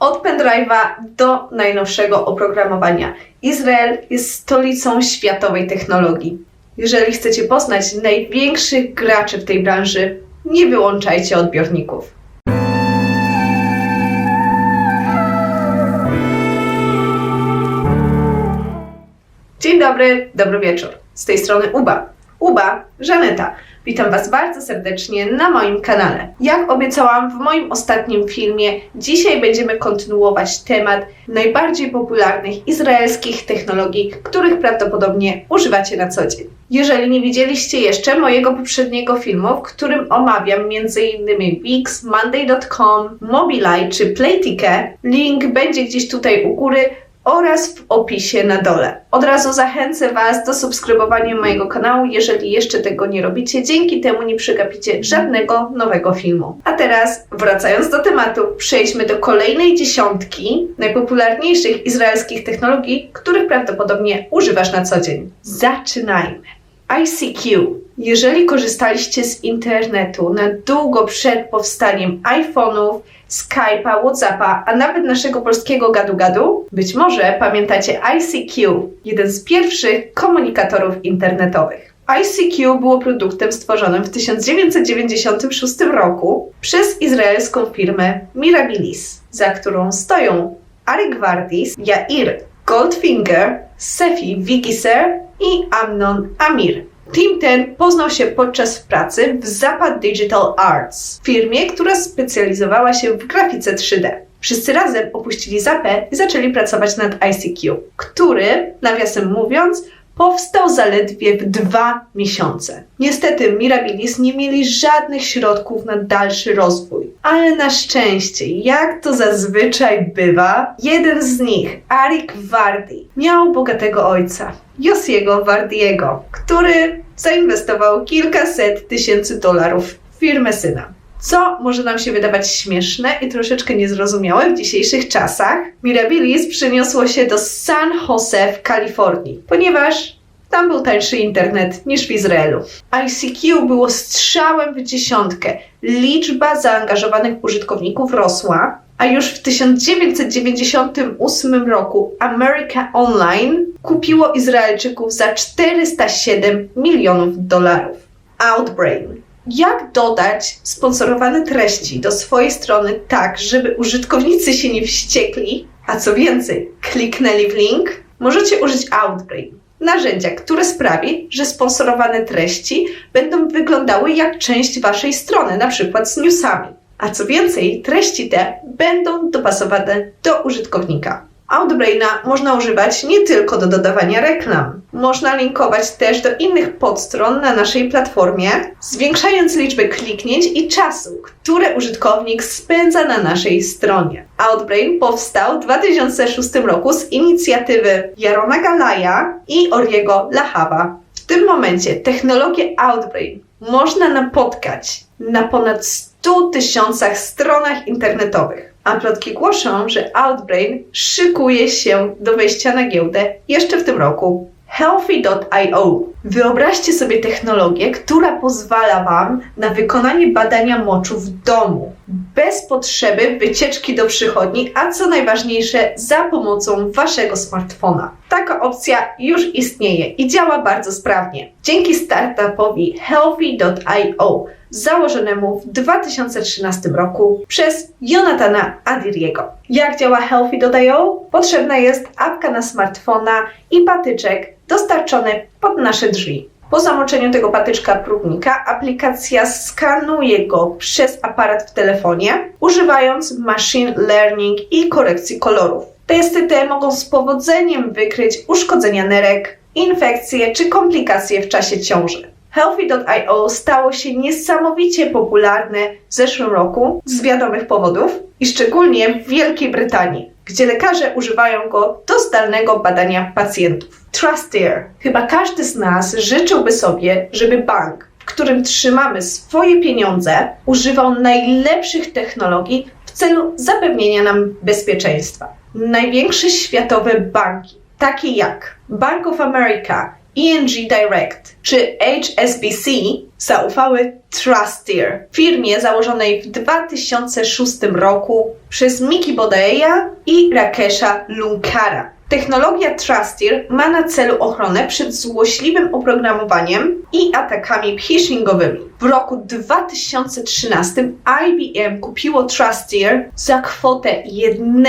Od pendrive'a do najnowszego oprogramowania. Izrael jest stolicą światowej technologii. Jeżeli chcecie poznać największych graczy w tej branży, nie wyłączajcie odbiorników. Dzień dobry, dobry wieczór. Z tej strony Uba. Uba, Żaneta. Witam Was bardzo serdecznie na moim kanale. Jak obiecałam w moim ostatnim filmie, dzisiaj będziemy kontynuować temat najbardziej popularnych izraelskich technologii, których prawdopodobnie używacie na co dzień. Jeżeli nie widzieliście jeszcze mojego poprzedniego filmu, w którym omawiam m.in. Wix, Monday.com, Mobileye czy Playticket, link będzie gdzieś tutaj u góry oraz w opisie na dole. Od razu zachęcę Was do subskrybowania mojego kanału, jeżeli jeszcze tego nie robicie. Dzięki temu nie przegapicie żadnego nowego filmu. A teraz, wracając do tematu, przejdźmy do kolejnej dziesiątki najpopularniejszych izraelskich technologii, których prawdopodobnie używasz na co dzień. Zaczynajmy. ICQ. Jeżeli korzystaliście z internetu na długo przed powstaniem iPhone'ów, Skype'a, Whatsappa, a nawet naszego polskiego gadu-gadu, być może pamiętacie ICQ, jeden z pierwszych komunikatorów internetowych. ICQ było produktem stworzonym w 1996 roku przez izraelską firmę Mirabilis, za którą stoją Arik Vardis, Yair Goldfinger, Sefi Vigiser i Amnon Amir. Team ten poznał się podczas pracy w Zapad Digital Arts, firmie, która specjalizowała się w grafice 3D. Wszyscy razem opuścili Zapę i zaczęli pracować nad ICQ, który, nawiasem mówiąc, powstał zaledwie w dwa miesiące. Niestety Mirabilis nie mieli żadnych środków na dalszy rozwój, ale na szczęście, jak to zazwyczaj bywa, jeden z nich, Arik Vardi, miał bogatego ojca, Josiego Vardiego, który zainwestował kilkaset tysięcy dolarów w firmę syna. Co może nam się wydawać śmieszne i troszeczkę niezrozumiałe w dzisiejszych czasach, Mirabilis przeniosło się do San Jose w Kalifornii, ponieważ tam był tańszy internet niż w Izraelu. ICQ było strzałem w dziesiątkę. Liczba zaangażowanych użytkowników rosła, a już w 1998 roku America Online kupiło Izraelczyków za 407 milionów dolarów. Outbrain. Jak dodać sponsorowane treści do swojej strony tak, żeby użytkownicy się nie wściekli, a co więcej, kliknęli w link? Możecie użyć Outbrain narzędzia, które sprawi, że sponsorowane treści będą wyglądały jak część Waszej strony, na przykład z newsami. A co więcej, treści te będą dopasowane do użytkownika. Outbraina można używać nie tylko do dodawania reklam. Można linkować też do innych podstron na naszej platformie, zwiększając liczbę kliknięć i czasu, które użytkownik spędza na naszej stronie. Outbrain powstał w 2006 roku z inicjatywy Jarona Galaja i Oriego Lahawa. W tym momencie technologię Outbrain można napotkać na ponad 100 tysiącach stronach internetowych. A plotki głoszą, że Outbrain szykuje się do wejścia na giełdę jeszcze w tym roku. Healthy.io. Wyobraźcie sobie technologię, która pozwala Wam na wykonanie badania moczu w domu, bez potrzeby wycieczki do przychodni, a co najważniejsze, za pomocą Waszego smartfona. Taka opcja już istnieje i działa bardzo sprawnie. Dzięki startupowi Healthy.io założonemu w 2013 roku przez Jonathana Adiriego. Jak działa Healthy.io? Potrzebna jest apka na smartfona i patyczek dostarczony pod nasze drzwi. Po zamoczeniu tego patyczka próbnika aplikacja skanuje go przez aparat w telefonie, używając machine learning i korekcji kolorów. Testy te mogą z powodzeniem wykryć uszkodzenia nerek, infekcje czy komplikacje w czasie ciąży. Healthy.io stało się niesamowicie popularne w zeszłym roku z wiadomych powodów i szczególnie w Wielkiej Brytanii, gdzie lekarze używają go do zdalnego badania pacjentów. Trustier. Chyba każdy z nas życzyłby sobie, żeby bank, w którym trzymamy swoje pieniądze, używał najlepszych technologii w celu zapewnienia nam bezpieczeństwa. Największe światowe banki, takie jak Bank of America ENG Direct czy HSBC zaufały Trusteer, firmie założonej w 2006 roku przez Miki Bodeja i Rakesha Lunkara. Technologia Trusteer ma na celu ochronę przed złośliwym oprogramowaniem i atakami phishingowymi. W roku 2013 IBM kupiło Trusteer za kwotę 1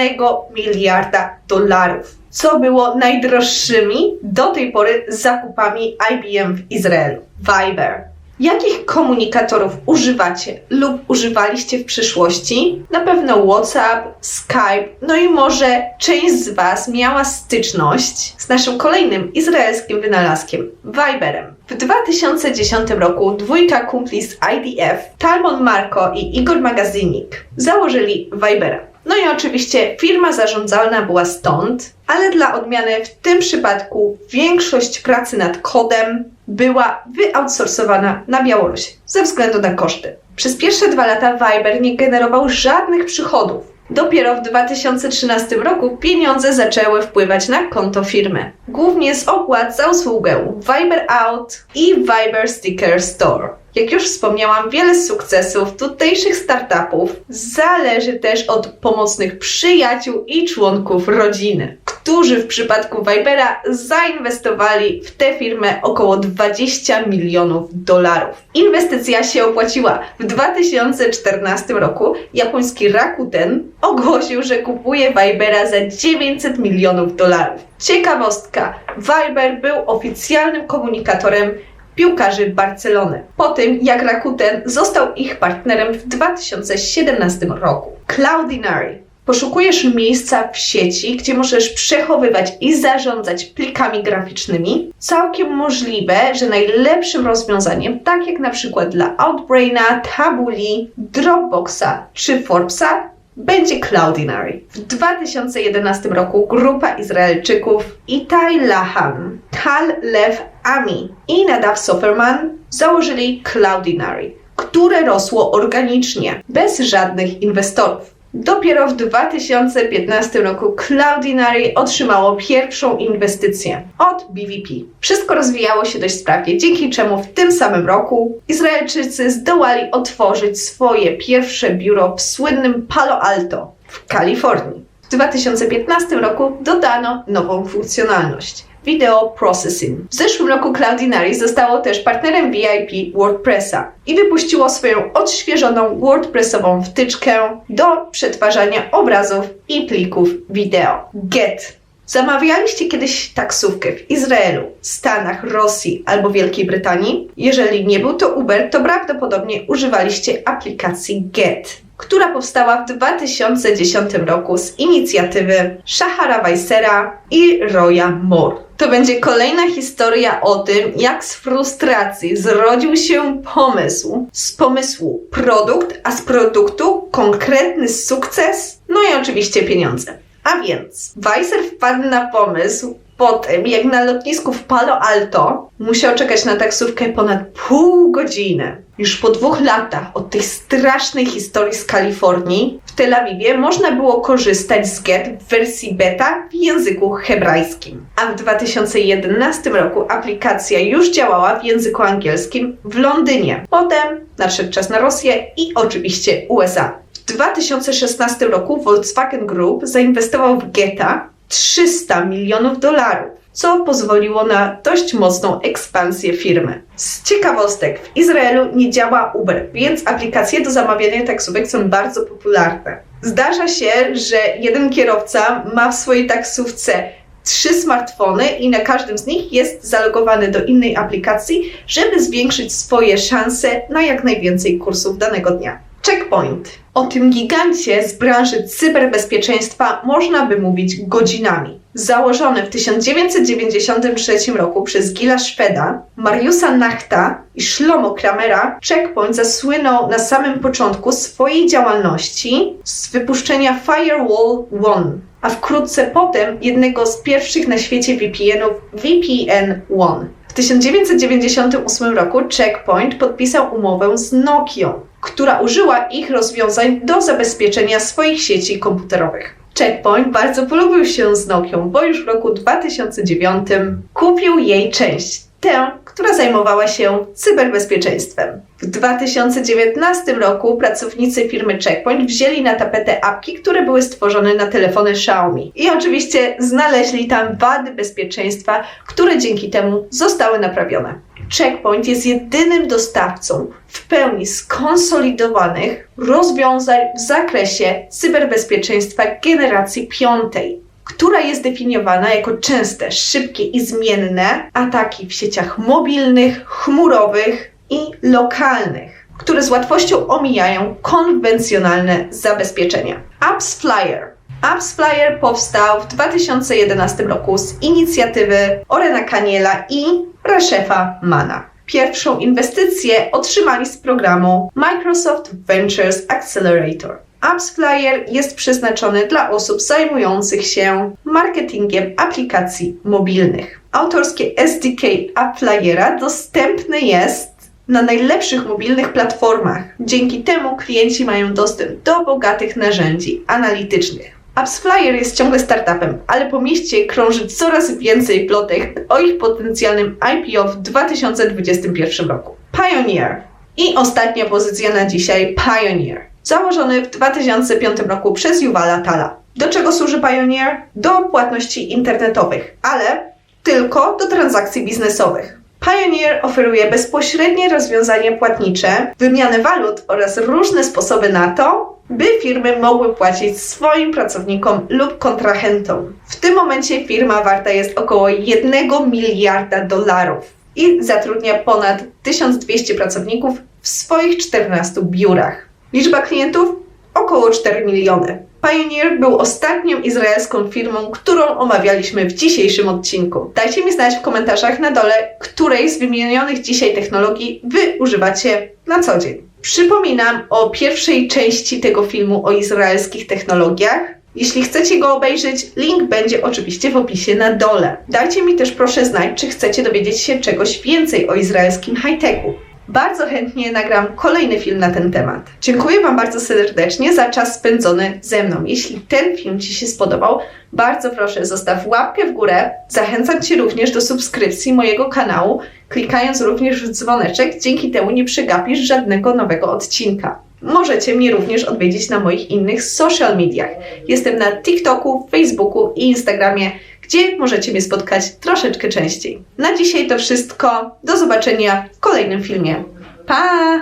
miliarda dolarów, co było najdroższymi do tej pory zakupami IBM w Izraelu. Viber. Jakich komunikatorów używacie lub używaliście w przyszłości? Na pewno WhatsApp, Skype, no i może część z Was miała styczność z naszym kolejnym izraelskim wynalazkiem Viberem. W 2010 roku dwójka kumpli z IDF, Talmon Marko i Igor Magazynik, założyli Vibera. No i oczywiście firma zarządzana była stąd, ale dla odmiany w tym przypadku większość pracy nad kodem była wyoutsourcowana na Białoruś ze względu na koszty. Przez pierwsze dwa lata Viber nie generował żadnych przychodów. Dopiero w 2013 roku pieniądze zaczęły wpływać na konto firmy. Głównie z opłat za usługę Viber Out i Viber Sticker Store. Jak już wspomniałam, wiele sukcesów tutejszych startupów zależy też od pomocnych przyjaciół i członków rodziny, którzy w przypadku Vibera zainwestowali w tę firmę około 20 milionów dolarów. Inwestycja się opłaciła. W 2014 roku japoński Rakuten ogłosił, że kupuje Vibera za 900 milionów dolarów. Ciekawostka, Viber był oficjalnym komunikatorem piłkarzy Barcelony. Po tym, jak Rakuten został ich partnerem w 2017 roku. Cloudinary. Poszukujesz miejsca w sieci, gdzie możesz przechowywać i zarządzać plikami graficznymi? Całkiem możliwe, że najlepszym rozwiązaniem, tak jak na przykład dla Outbraina, Tabuli, Dropboxa czy Forbesa, będzie Cloudinary. W 2011 roku grupa Izraelczyków Itai Lahan, Tal Lev Ami i Nadav Soferman założyli Cloudinary, które rosło organicznie, bez żadnych inwestorów. Dopiero w 2015 roku Cloudinary otrzymało pierwszą inwestycję od BVP. Wszystko rozwijało się dość sprawnie, dzięki czemu w tym samym roku Izraelczycy zdołali otworzyć swoje pierwsze biuro w słynnym Palo Alto w Kalifornii. W 2015 roku dodano nową funkcjonalność. Video Processing. W zeszłym roku Cloudinary zostało też partnerem VIP WordPressa i wypuściło swoją odświeżoną WordPressową wtyczkę do przetwarzania obrazów i plików wideo. Get. Zamawialiście kiedyś taksówkę w Izraelu, Stanach, Rosji albo Wielkiej Brytanii? Jeżeli nie był to Uber, to prawdopodobnie używaliście aplikacji Get która powstała w 2010 roku z inicjatywy Shahara Weissera i Roya Moore. To będzie kolejna historia o tym, jak z frustracji zrodził się pomysł. Z pomysłu produkt, a z produktu konkretny sukces, no i oczywiście pieniądze. A więc Weiser wpadł na pomysł po tym, jak na lotnisku w Palo Alto musiał czekać na taksówkę ponad pół godziny. Już po dwóch latach od tej strasznej historii z Kalifornii w Tel Awiwie można było korzystać z GET w wersji beta w języku hebrajskim. A w 2011 roku aplikacja już działała w języku angielskim w Londynie. Potem nadszedł czas na Rosję i oczywiście USA. W 2016 roku Volkswagen Group zainwestował w Geta 300 milionów dolarów, co pozwoliło na dość mocną ekspansję firmy. Z ciekawostek, w Izraelu nie działa Uber, więc aplikacje do zamawiania taksówek są bardzo popularne. Zdarza się, że jeden kierowca ma w swojej taksówce trzy smartfony i na każdym z nich jest zalogowany do innej aplikacji, żeby zwiększyć swoje szanse na jak najwięcej kursów danego dnia. Checkpoint. O tym gigancie z branży cyberbezpieczeństwa można by mówić godzinami. Założony w 1993 roku przez Gila Szweda, Mariusa Nachta i Shlomo Kramera, Checkpoint zasłynął na samym początku swojej działalności z wypuszczenia Firewall One, a wkrótce potem jednego z pierwszych na świecie VPN-ów VPN One. W 1998 roku Checkpoint podpisał umowę z Nokią, która użyła ich rozwiązań do zabezpieczenia swoich sieci komputerowych. Checkpoint bardzo polubił się z Nokią, bo już w roku 2009 kupił jej część, tę, która zajmowała się cyberbezpieczeństwem. W 2019 roku pracownicy firmy Checkpoint wzięli na tapetę apki, które były stworzone na telefony Xiaomi. I oczywiście znaleźli tam wady bezpieczeństwa, które dzięki temu zostały naprawione. Checkpoint jest jedynym dostawcą w pełni skonsolidowanych rozwiązań w zakresie cyberbezpieczeństwa generacji piątej, która jest definiowana jako częste, szybkie i zmienne ataki w sieciach mobilnych, chmurowych i lokalnych, które z łatwością omijają konwencjonalne zabezpieczenia. Apps Flyer Apps Flyer powstał w 2011 roku z inicjatywy Orena Kaniela i Rashefa Mana. Pierwszą inwestycję otrzymali z programu Microsoft Ventures Accelerator. Apps Flyer jest przeznaczony dla osób zajmujących się marketingiem aplikacji mobilnych. Autorskie SDK App Flyera dostępne jest na najlepszych mobilnych platformach. Dzięki temu klienci mają dostęp do bogatych narzędzi analitycznych. AppsFlyer jest ciągle startupem, ale po mieście krąży coraz więcej plotek o ich potencjalnym IPO w 2021 roku. Pioneer. I ostatnia pozycja na dzisiaj Pioneer. Założony w 2005 roku przez Yuvala Tala. Do czego służy Pioneer? Do płatności internetowych, ale tylko do transakcji biznesowych. Pioneer oferuje bezpośrednie rozwiązania płatnicze, wymianę walut oraz różne sposoby na to, by firmy mogły płacić swoim pracownikom lub kontrahentom. W tym momencie firma warta jest około 1 miliarda dolarów i zatrudnia ponad 1200 pracowników w swoich 14 biurach. Liczba klientów około 4 miliony. Pioneer był ostatnią izraelską firmą, którą omawialiśmy w dzisiejszym odcinku. Dajcie mi znać w komentarzach na dole, której z wymienionych dzisiaj technologii Wy używacie na co dzień. Przypominam o pierwszej części tego filmu o izraelskich technologiach. Jeśli chcecie go obejrzeć, link będzie oczywiście w opisie na dole. Dajcie mi też proszę znać, czy chcecie dowiedzieć się czegoś więcej o izraelskim high-techu. Bardzo chętnie nagram kolejny film na ten temat. Dziękuję Wam bardzo serdecznie za czas spędzony ze mną. Jeśli ten film Ci się spodobał, bardzo proszę zostaw łapkę w górę. Zachęcam Cię również do subskrypcji mojego kanału, klikając również w dzwoneczek. Dzięki temu nie przegapisz żadnego nowego odcinka. Możecie mnie również odwiedzić na moich innych social mediach. Jestem na TikToku, Facebooku i Instagramie, gdzie możecie mnie spotkać troszeczkę częściej. Na dzisiaj to wszystko. Do zobaczenia w kolejnym filmie. Pa!